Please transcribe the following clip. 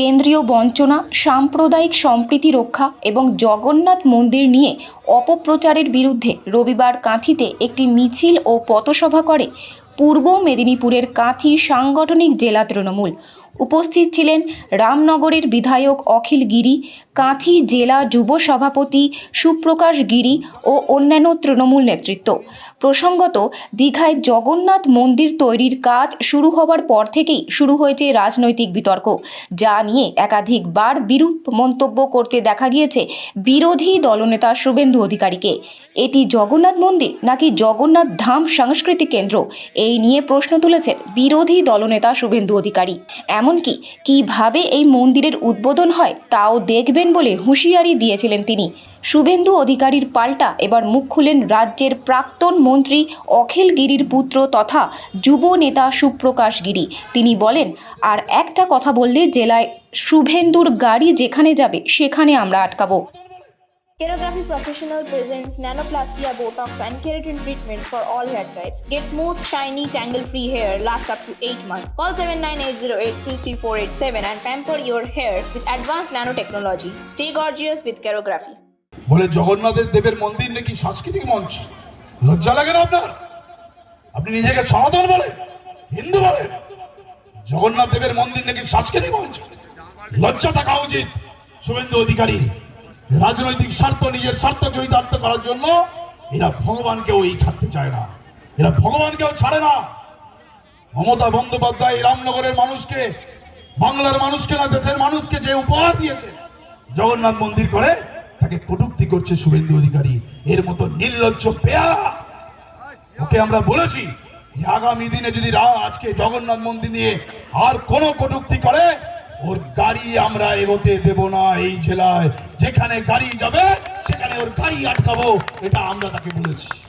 কেন্দ্রীয় বঞ্চনা, সাম্প্রদায়িক সম্প্রীতি রক্ষা এবং জগন্নাথ মন্দির নিয়ে অপপ্রচারের বিরুদ্ধে রবিবার কাঁথিতে একটি মিছিল ও পথসভা করে। পূর্ব মেদিনীপুরের কাঁথি সাংগঠনিক জেলা তৃণমূল। উপস্থিত ছিলেন রামনগরের বিধায়ক অখিল গিরি, কাঁথি জেলা যুব সভাপতি সুপ্রকাশ গিরি ও অন্যান্য তৃণমূল নেতৃত্ব। প্রসঙ্গত, দীঘায় জগন্নাথ মন্দির তৈরির কাজ শুরু হওয়ার পর থেকেই শুরু হয়েছে রাজনৈতিক বিতর্ক, যা নিয়ে একাধিকবার বিরূপ মন্তব্য করতে দেখা গিয়েছে বিরোধী দলনেতা শুভেন্দু অধিকারীকে। এটি জগন্নাথ মন্দির নাকি জগন্নাথ ধাম সাংস্কৃতিক কেন্দ্র? এই নিয়ে প্রশ্ন তুলেছেন বিরোধী দলনেতা শুভেন্দু অধিকারী। এমনকি কীভাবে এই মন্দিরের উদ্বোধন হয় তাও দেখবেন বলে হুঁশিয়ারি দিয়েছিলেন তিনি। শুভেন্দু অধিকারীর পাল্টা এবার মুখ খুলেন রাজ্যের প্রাক্তন মন্ত্রী অখিল গিরির পুত্র তথা যুব নেতা সুপ্রকাশ গিরি। তিনি বলেন, আর একটা কথা বললে জেলায় শুভেন্দুর গাড়ি যেখানে যাবে সেখানে আমরা আটকাবো। Kerography Professional presents nanoplastia, Botox, and keratin treatments for all hair types. Get smooth, shiny, tangle-free hair last up to 8 months. Call 79808-33487 and pamper your hair with advanced nanotechnology. Stay gorgeous with Kerography. বলে জগন্নাথের দেবের মন্দির নাকি সাংস্কৃতিক মঞ্চ লজ্জা লাগে না আপনার আপনি নিজেকে সনাতন বলেন হিন্দু বলেন জগন্নাথ দেবের মন্দির নাকি সাংস্কৃতিক মঞ্চ লজ্জা থাকা উচিত শুভেন্দু অধিকারী রাজনৈতিক স্বার্থ, নিজের স্বার্থ চরিতার্থ করার জন্য এরা ভগবানকেও এই ছাড়তে চায় না। এরা ভগবানকেও ছাড়ে না। মমতা বন্দ্যোপাধ্যায় রামনগরের মানুষকে, বাংলার মানুষকে না, দেশের মানুষকে যে উপহার দিয়েছে, জগন্নাথ মন্দির করে, তাকে কটূক্তি করছে শুভেন্দু অধিকারী। এর মতো নির্লজ্জ পেয়া। ওকে আমরা বলেছি আগামী দিনে যদি আজকে জগন্নাথ মন্দির নিয়ে আর কোনো কটূক্তি করে ওর গাড়ি আমরা এগোতে দেব না এই জেলায়। যেখানে গাড়ি যাবে, সেখানে ওর গাড়ি আটকাবো, এটা আমরা তাকে বলেছি।